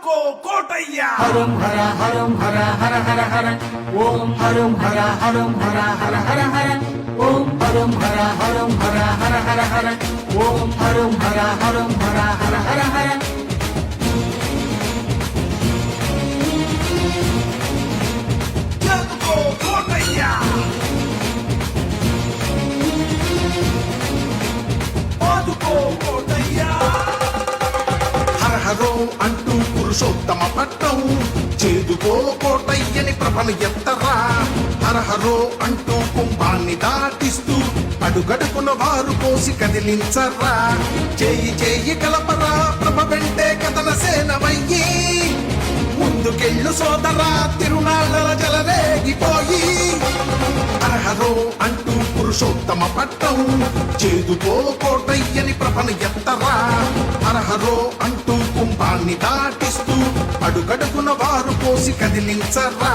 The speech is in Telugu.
పాదుకో కోటయ్య. హరం హర హరం హర హర హర హర. ఓం హరం హర హరం హర హర హర హర. ఓం హరం హర హరం హర హర హర హర. ఓం హరం హర హరం హర హర హర హర. హర హరో అంటూ పురుషోత్తమ పట్టం. చేదుకో కోటయ్యని ప్రభలు ఎత్తరా. హరహరో అంటూ కుంభాన్ని దాటిస్తూ అడుగడుకున వారు కోసి కదిలించరా. చేయి చేయి కలపరా ప్రభ వెంటే కథల సేనమయ్యి. ముందుకెళ్ళు సోదరా తిరునాళ్ళ జలరేగిపోయి. హరహరో అంటూ పురుషోత్తమ పట్టం. చేదుకో కోటయ్యని ప్రభను ఎత్తరా. హరహరో అంటూ దాటిస్తూ అడుగడుగున వారు పోసి కదిలించరా.